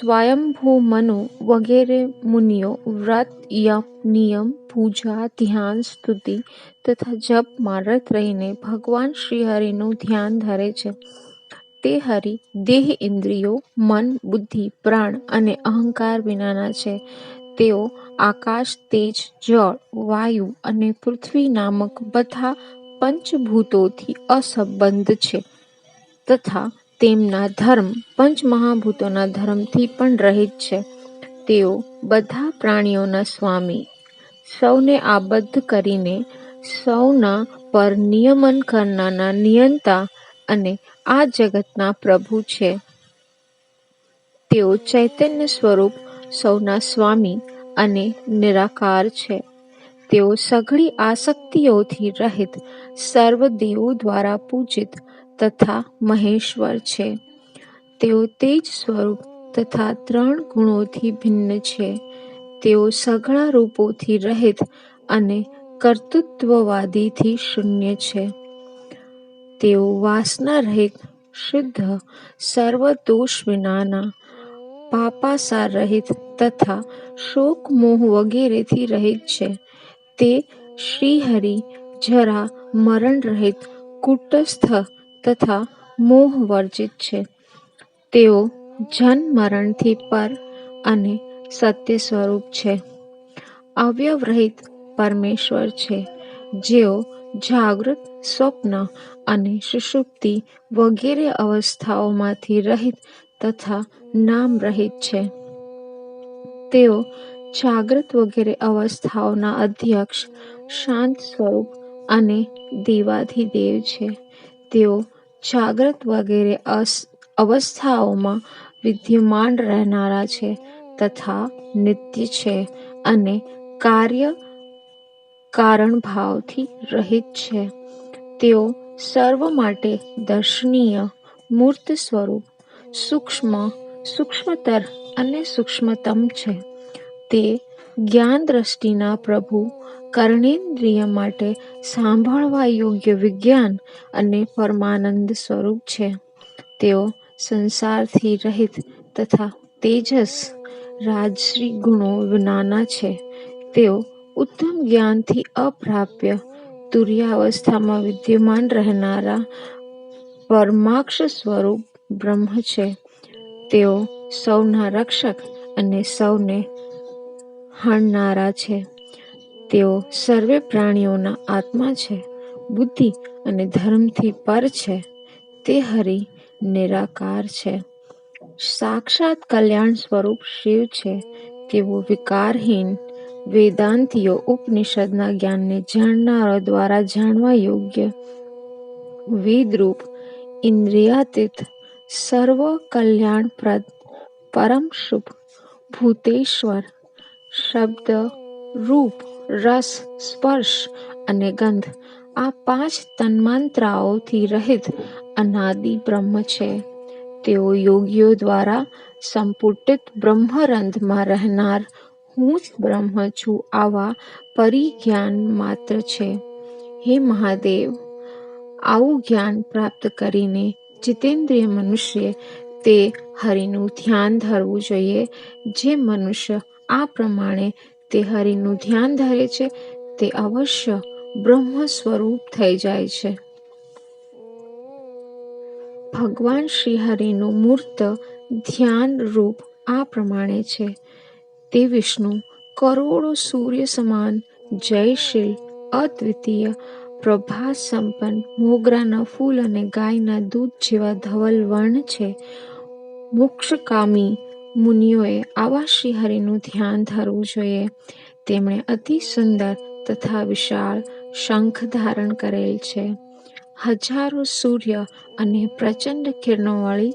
સ્વયંભૂ મનુ વગેરે મુનિઓ વ્રત યમ નિયમ, પૂજા, ધ્યાન, સ્તુતિ તથા જપમાં રત રહીને ભગવાન શ્રીહરિનું ધ્યાન ધરે છે. તે હરિ દેહ ઇન્દ્રિયો, મન, બુદ્ધિ, પ્રાણ અને અહંકાર વિનાના છે. તેઓ આકાશ, તેજ, જળ, વાયુ અને પૃથ્વી નામક બધા પંચભૂતોથી અસંબંધ છે તથા તેમના ધર્મ પંચમહાભૂતોના ધર્મથી પણ રહિત છે. તેઓ બધા પ્રાણીઓના સ્વામી. સૌને આબદ્ધ કરીને સૌના પર નિયમન કરનારના નિયંતા અને આ જગતના પ્રભુ છે. તેઓ ચૈતન્ય સ્વરૂપ સૌના સ્વામી અને નિરાકાર છે. તેઓ સઘળી આસક્તિઓથી રહિત સર્વ દેવો દ્વારા પૂજિત તથા મહેશ્વર છે. તેઓ તેજ સ્વરૂપ તથા ત્રણ ગુણોથી ભિન્ન છે. તેઓ સઘળા રૂપોથી રહિત અને કર્તૃત્વવાદીથી શૂન્ય છે. તેઓ વાસના રહિત શુદ્ધ સર્વતોષ વિનાના પાપાસાર રહિત તથા શોક મોહ વગેરેથી રહિત છે. તે શ્રીહરિ જરા મરણ રહિત કુટસ્થ તથા મોહ વર્જિત છે. તેઓ જન્મ મરણથી પર અને સત્ય સ્વરૂપ છે. અવ્યવરહિત પરમેશ્વર છે, જેઓ જાગૃત સ્વપ્ન અને સુષુપ્તિ વગેરે અવસ્થાઓમાંથી રહિત તથા નામ રહિત છે. તેઓ જાગૃત વગેરે અવસ્થાઓના અધ્યક્ષ, શાંત સ્વરૂપ અને દેવાધિદેવ છે. તેઓ જાગ્રત વગેરે અવસ્થાઓમાં વિદ્યમાન રહેનારા છે તથા નિત્ય છે અને કાર્ય કારણ ભાવથી રહિત છે. તેઓ સર્વ માટે દર્શનીય મૂર્ત સ્વરૂપ, સૂક્ષ્મ, સૂક્ષ્મતર અને સૂક્ષ્મતમ છે. તે જ્ઞાન દ્રષ્ટિના પ્રભુ કર્ણેન્દ્રિય માટે સાંભળવા યોગ્ય વિજ્ઞાન અને પરમાનંદ સ્વરૂપ છે. તેઓ સંસારથી રહિત તથા તેજસ રાજશ્રી ગુણો વિનાના છે. તેઓ ઉત્તમ જ્ઞાનથી અપ્રાપ્ય તુર્યાવસ્થામાં વિદ્યમાન રહેનારા પરમાક્ષ સ્વરૂપ બ્રહ્મ છે. તેઓ સૌના રક્ષક અને સૌને હણનારા છે. તેઓ સર્વે પ્રાણીઓના આત્મા છે, બુદ્ધિ અને ધર્મથી પર છે. તે હરિ નિરાકાર છે. સાક્ષાત કલ્યાણ સ્વરૂપ શિવ છે. તેઓ વિકારહીન વેદાંતિઓ ઉપનિષદના જ્ઞાનને જાણનારો દ્વારા જાણવા યોગ્ય વેદરૂપ ઇન્દ્રિયાતીત સર્વ કલ્યાણપ્રદ પરમ શુભ ભૂતેશ્વર શબ્દ, રૂપ, રસ, સ્પર્શ અને ગંધ આ પાંચ તન્માત્રાઓથી રહિત અનાદિ બ્રહ્મ છે. તેઓ યોગીઓ દ્વારા સંપુટિત બ્રહ્મરંધમાં રહેનાર હું જ બ્રહ્મ છું આવા પરિજ્ઞાન માત્ર છે. હે મહાદેવ, આવું જ્ઞાન પ્રાપ્ત કરીને જીતેન્દ્રિય મનુષ્ય તે હરિનું ધ્યાન ધરવું જોઈએ, જે મનુષ્ય આ પ્રમાણે તે હરિનું ધ્યાન ધરે છે, તે અવશ્ય બ્રહ્મ સ્વરૂપ થઈ જાય છે. ભગવાન શ્રી હરિનું મૂર્ત ધ્યાન રૂપ આ પ્રમાણે છે. તે વિષ્ણુ કરોડો સૂર્ય સમાન જયશીલ, અદ્વિતીય પ્રભા સંપન્ન મોગરાના ફૂલ અને ગાયના દૂધ જેવા ધવલ વર્ણ છે. મોક્ષકામી મુનિઓએ આવા શ્રીહરિનું ધ્યાન ધરવું જોઈએ. તેમણે અતિ સુંદર તથા વિશાળ શંખ ધારણ કરેલ છે. હજારો સૂર્ય અને પ્રચંડ કિરણોવાળી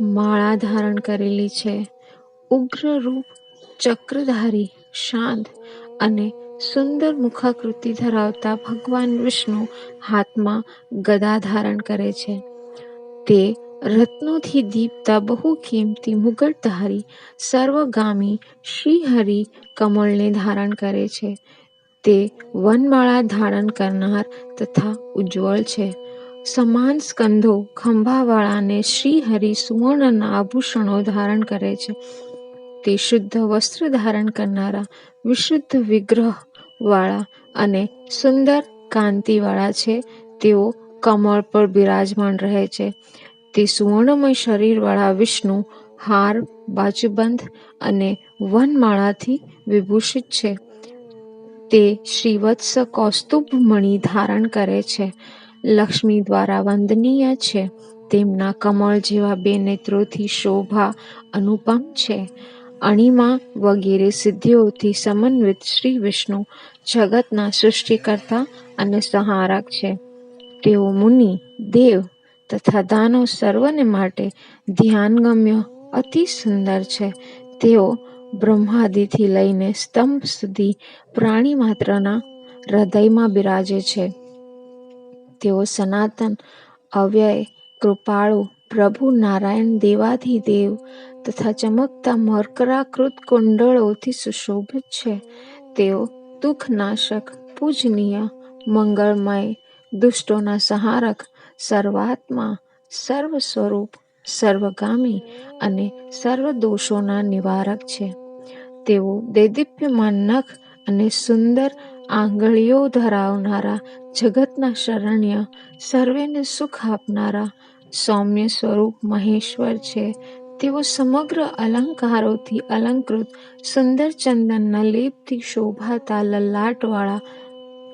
માળા ધારણ કરેલી છે. ઉગ્ર રૂપ, ચક્રધારી, શાંત અને સુંદર મુખાકૃતિ ધરાવતા ભગવાન વિષ્ણુ હાથમાં ગદા ધારણ કરે છે. તે રત્નોથી દીપતા બહુ કિંમતી મુગટધારી, સર્વગામી, શ્રીહરિ કમળને ધારણ કરે છે. તે વનમાળા ધારણ કરનાર તથા ઉજ્જવળ છે. સમાન સ્કંધો ખંભાવાળાને શ્રીહરિ સુવર્ણના આભૂષણો ધારણ કરે છે. તે શુદ્ધ વસ્ત્ર ધારણ કરનારા, વિશુદ્ધ વિગ્રહવાળા અને સુંદર કાંતિવાળા છે. તેઓ કમળ પર બિરાજમાન રહે છે. તે સુવર્ણમય શરીરવાળા વિષ્ણુ હાર, બાજુબંધ અને વનમાળાથી વિભૂષિત છે. તે શ્રીવત્સ કૌસ્તુભ મણિ ધારણ કરે છે. લક્ષ્મી દ્વારા વંદનીય છે. તેમના કમળ જેવા બે નેત્રોથી શોભા અનુપમ છે. અણિમા વગેરે સિદ્ધિઓથી સમન્વિત શ્રી વિષ્ણુ જગતના સૃષ્ટિકર્તા અને સહારક છે. તેઓ મુનિ, દેવ તથા દાનો સર્વને માટે ધ્યાનગમ્ય. અતિ સુંદર છે. તેઓ બ્રહ્માદિથી લઈને સ્તંભ સુધી પ્રાણી માત્રના હૃદયમાં બિરાજે છે. તેઓ સનાતન, અવ્યય, કૃપાળુ, પ્રભુ, નારાયણ, દેવાધિદેવ તથા ચમકતા મરકરાકૃત કુંડળોથી સુશોભિત છે. તેઓ દુઃખનાશક, પૂજનીય, મંગળમય, દુષ્ટોના સંહારક સર્વાત્મા સર્વ સ્વરૂપ સર્વગામી અને સર્વ દોષોના નિવારક છે. તેઓ દેદીપ્યમાન નખ અને સુંદર આંગળીઓ ધરાવનારા જગતના શરણ્ય, સર્વેને સુખ આપનારા સૌમ્ય સ્વરૂપ મહેશ્વર છે. તેઓ સમગ્ર અલંકારોથી અલંકૃત સુંદર ચંદનના લેપથી શોભાતા લલાટવાળા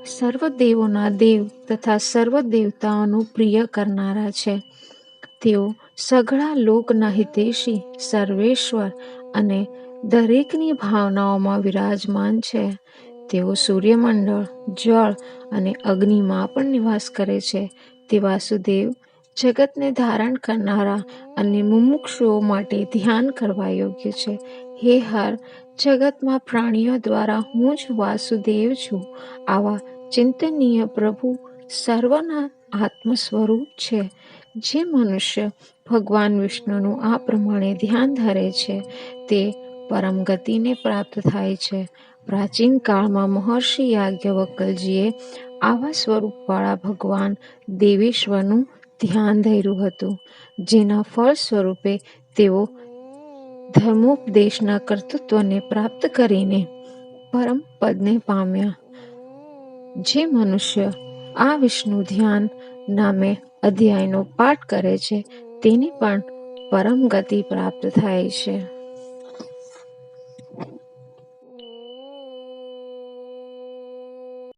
સર્વ દેવોના દેવ તથા સર્વ દેવતાઓનું પ્રિય કરનારા છે. તેઓ સઘળા લોકના હિતેશી, સર્વેશ્વર અને દરેકની ભાવનાઓમાં વિરાજમાન છે. તેઓ સૂર્યમંડળ, જળ અને અગ્નિમાં પણ નિવાસ કરે છે. તે વાસુદેવ જગતને ધારણ કરનારા અને મુમુક્ષુઓ માટે ધ્યાન કરવા યોગ્ય છે. હે હર, જગતમાં પ્રાણીઓ દ્વારા હું જ વાસુદેવ છું. આવા ચિંતનીય પ્રભુ સર્વના આત્મ સ્વરૂપ છે. જે મનુષ્ય ભગવાન વિષ્ણુનું આ પ્રમાણે ધ્યાન ધરે છે, તે પરમ ગતિને પ્રાપ્ત થાય છે. પ્રાચીન કાળમાં મહર્ષિ યાજ્ઞવલ્કજીએ આવા સ્વરૂપવાળા ભગવાન દેવેશ્વરનું ધ્યાન ધર્યું હતું, જેના ફળ સ્વરૂપે તેઓ ધર્મોપદેશના કર્તૃત્વને પ્રાપ્ત કરીને પરમ પદને પામ્યા જે મનુષ્ય આ વિષ્ણુ ધ્યાન નામે અધ્યાયનો પાઠ કરે છે, તેને પણ પરમ ગતિ પ્રાપ્ત થાય છે.